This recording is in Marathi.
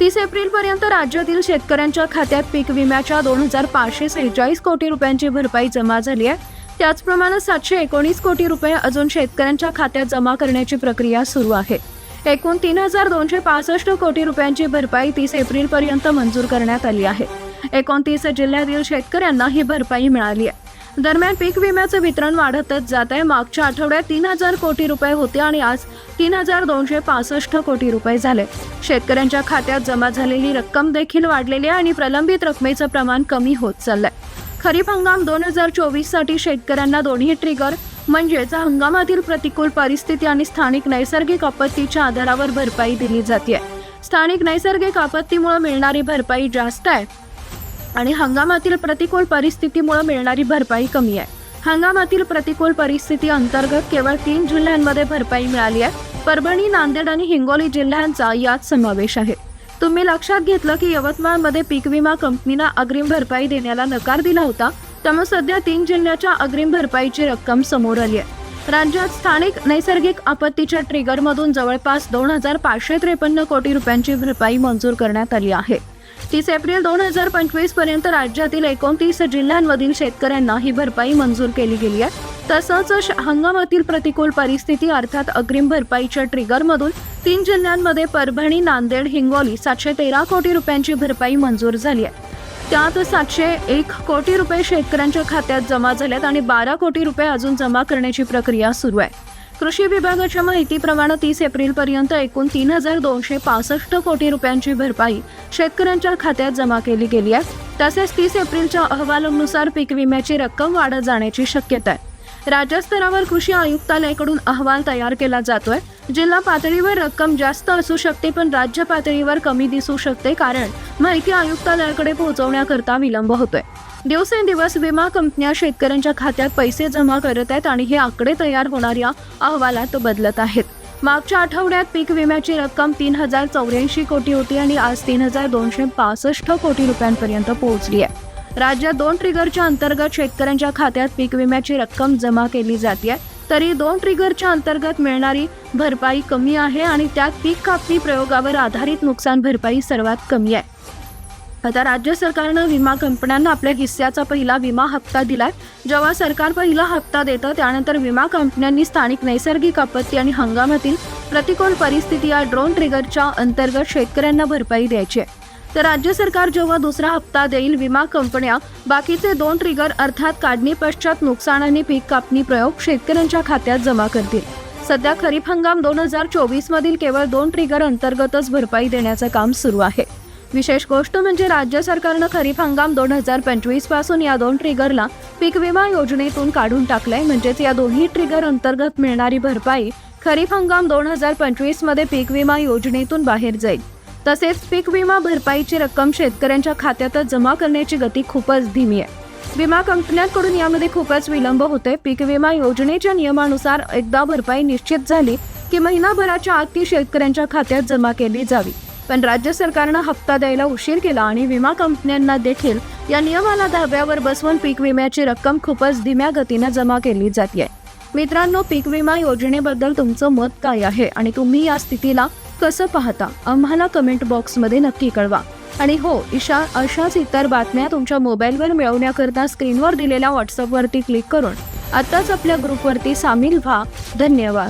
तीस एप्रिलपर्यंत राज्यातील शेतकऱ्यांच्या खात्यात पीक विम्याच्या दोन हजार पाचशे सेहेचाळीस कोटी रुपयांची भरपाई जमा झाली आहे. त्याचप्रमाणे सातशे एकोणीस कोटी रुपये अजून शेतकऱ्यांच्या खात्यात जमा करण्याची प्रक्रिया सुरू आहे. एकूण तीन हजार दोनशे पासष्ट कोटी रुपयांची भरपाई तीस एप्रिलपर्यंत मंजूर करण्यात आली आहे. एकोणतीस जिल्ह्यातील शेतकऱ्यांना ही भरपाई मिळाली आहे. दरम्यान पीक विम्याचं वितरण वाढतच जात आहे मागच्या आठवड्यात तीन हजार कोटी रुपये होते आणि आज तीन हजार दोनशे पासष्ट कोटी रुपये झाले. शेतकऱ्यांच्या खात्यात जमा झालेली रक्कम देखील वाढलेली आहे आणि प्रलंबित रकमेचं प्रमाण कमी होत चाललंय. खरीप हंगाम दोन हजार चोवीससाठी शेतकऱ्यांना दोन्ही ट्रिगर म्हणजेच हंगामातील प्रतिकूल परिस्थिती आणि स्थानिक नैसर्गिक आपत्तीच्या आधारावर भरपाई दिली जाते स्थानिक नैसर्गिक आपत्तीमुळे मिळणारी भरपाई जास्त आहे. आणि हंगामातील प्रतिकूल परिस्थितीमुळे मिळणारी भरपाई कमी आहे. हंगामातील प्रतिकूल परिस्थिती अंतर्गत केवळ तीन जिल्ह्यांमध्ये भरपाई मिळाली आहे. परभणी नांदेड आणि हिंगोली जिल्ह्यांचा यात समावेश आहे. तुम्ही लक्षात घेतलं की यवतमाळमध्ये पीक विमा कंपनीनं अग्रिम भरपाई देण्याला नकार दिला होता. त्यामुळे सध्या तीन जिल्ह्याच्या अग्रिम भरपाईची रक्कम समोर आली आहे. राज्यात स्थानिक नैसर्गिक आपत्तीच्या ट्रिगरमधून जवळपास दोन हजार पाचशे त्रेपन्न कोटी रुपयांची भरपाई मंजूर करण्यात आली आहे. तीस एप्रिल दोन हजार पंचवीसपर्यंत राज्यातील एकोणतीस जिल्ह्यांमधील शेतकऱ्यांना ही भरपाई मंजूर केली गेली आहे. तसंच हंगामातील प्रतिकूल परिस्थिती अर्थात अग्रिम भरपाईच्या ट्रिगरमधून तीन जिल्ह्यांमध्ये परभणी नांदेड हिंगोली सातशे तेरा कोटी रुपयांची भरपाई मंजूर झाली आहे. त्यात सातशे एक कोटी रुपये शेतकऱ्यांच्या खात्यात जमा झाल्यात आणि बारा कोटी रुपये अजून जमा करण्याची प्रक्रिया सुरू आहे. कृषी विभागाच्या माहितीप्रमाणे तीस एप्रिलपर्यंत एकूण तीन हजार दोनशे पासष्ट कोटी रुपयांची भरपाई शेतकऱ्यांच्या खात्यात जमा केली गेली आहे. तसेच तीस एप्रिलच्या अहवालानुसार पीक विम्याची रक्कम वाढत जाण्याची शक्यता आहे. राज्यस्तरावर कृषी आयुक्तालयाकडून अहवाल तयार केला जातोय. जिल्हा पातळीवर रक्कम जास्त असू शकते पण राज्य पातळीवर कमी दिसू शकते कारण माहिती आयुक्तालयाकडे पोहोचवण्याकरता विलंब होतोय. दिवसेंदिवस विमा कंपन्या शेतकऱ्यांच्या खात्यात पैसे जमा करत आहेत आणि हे आकडे तयार होणाऱ्या अहवालात बदलत आहेत. मागच्या आठवड्यात पीक विम्याची रक्कम तीन हजार चौऱ्याऐंशी कोटी होती आणि आज तीन हजार दोनशे पासष्ट कोटी रुपयांपर्यंत पोहोचली आहे. राज्यात दोन ट्रिगरच्या अंतर्गत शेतकऱ्यांच्या खात्यात पीक विम्याची रक्कम जमा केली जाते. तरी दोन ट्रिगरच्या अंतर्गत मिळणारी भरपाई कमी आहे आणि त्यात पीक कापणी प्रयोगावर आधारित नुकसान भरपाई सर्वात कमी आहे. आता राज्य सरकारनं विमा कंपन्यांना आपल्या हिस्स्याचा पहिला विमा हप्ता दिलाय. जेव्हा सरकार पहिला हप्ता देतं त्यानंतर विमा कंपन्यांनी स्थानिक नैसर्गिक आपत्ती आणि हंगामातील प्रतिकूल परिस्थिती या ड्रोन ट्रिगरच्या अंतर्गत शेतकऱ्यांना भरपाई द्यायची आहे. तर राज्य सरकार जेव्हा दुसरा हप्ता देईल विमा कंपन्या बाकीचे दोन ट्रिगर अर्थात काढणी पश्चात नुकसान आणि पीक कापणी प्रयोग शेतकऱ्यांच्या खात्यात जमा करतील. सध्या खरीप हंगाम दोन हजार चोवीस मधील केवळ दोन ट्रिगर अंतर्गतच भरपाई देण्याचं काम सुरू आहे. विशेष गोष्ट म्हणजे राज्य सरकारनं खरीप हंगाम दोन हजार पंचवीसपासून या दोन ट्रिगरला पीक विमा योजनेतून काढून टाकलंय. म्हणजेच या दोन्ही ट्रिगर अंतर्गत मिळणारी भरपाई खरीप हंगाम दोन हजार पंचवीसमध्ये पीक विमा योजनेतून बाहेर जाईल. तसेच पीक विमा भरपाईची रक्कम शेतकऱ्यांच्या खात्यातच जमा करण्याची गती खूपच धीमी आहे. विमा कंपन्यांकडून यामध्ये खूपच विलंब होते पीक विमा योजनेच्या नियमानुसार एकदा भरपाई निश्चित झाली की महिनाभराच्या आत ती शेतकऱ्यांच्या खात्यात जमा केली जावी. पण राज्य सरकारनं हप्ता द्यायला उशीर केला आणि विमा कंपन्यांना देखील या नियमाला धाब्यावर बसवून पीक विम्याची रक्कम खूपच धीम्या गतीनं जमा केली जाते मित्रांनो पीक विमा योजनेबद्दल तुमचं मत काय आहे आणि तुम्ही या स्थितीला कसं पाहता? आम्हाला कमेंट बॉक्समध्ये नक्की कळवा. आणि हो इशा अशाच इतर बातम्या तुमच्या मोबाईलवर मिळवण्याकरता स्क्रीनवर दिलेल्या व्हॉट्सअपवरती क्लिक करून आत्ताच आपल्या ग्रुपवरती सामील व्हा. धन्यवाद.